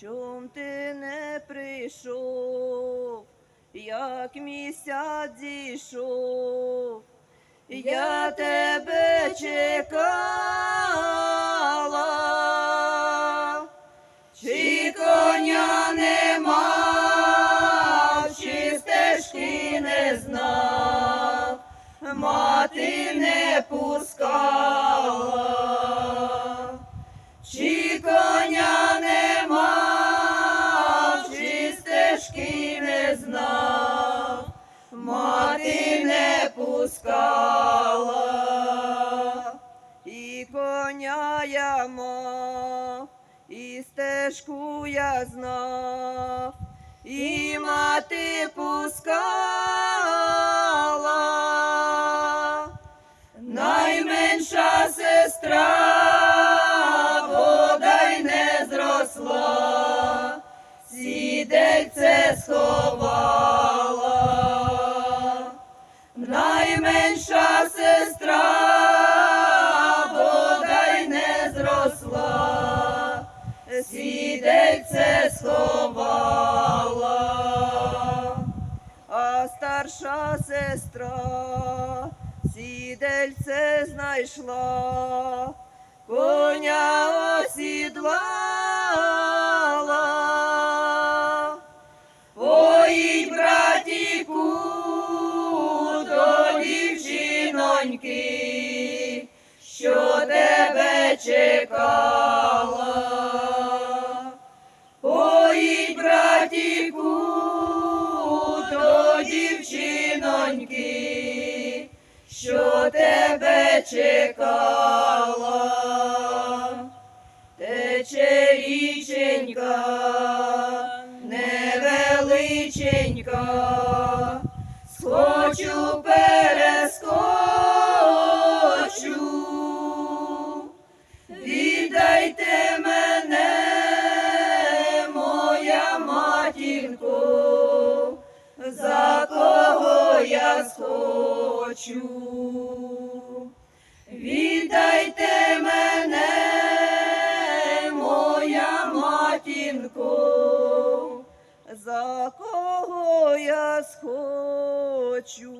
чом ти не прийшов, як місяць зійшов, я тебе чекала, чи коня не мав, чи стежки не знав, мати не пускала, пускала, і коня я мав, і стежку я знав, і мати пускала. Найменша сестра бодай не зросла, сідельце сховала. Сідельце сховала а старша сестра сідельце знайшла, коня осідлала. Ой, братіку, до дівчиноньки, що тебе чекала. Тебе чекала, тече річенька, невеличенька, схочу перескочу. Віддайте мене, моя матінко, за кого я схочу. Матінко, за кого я схочу.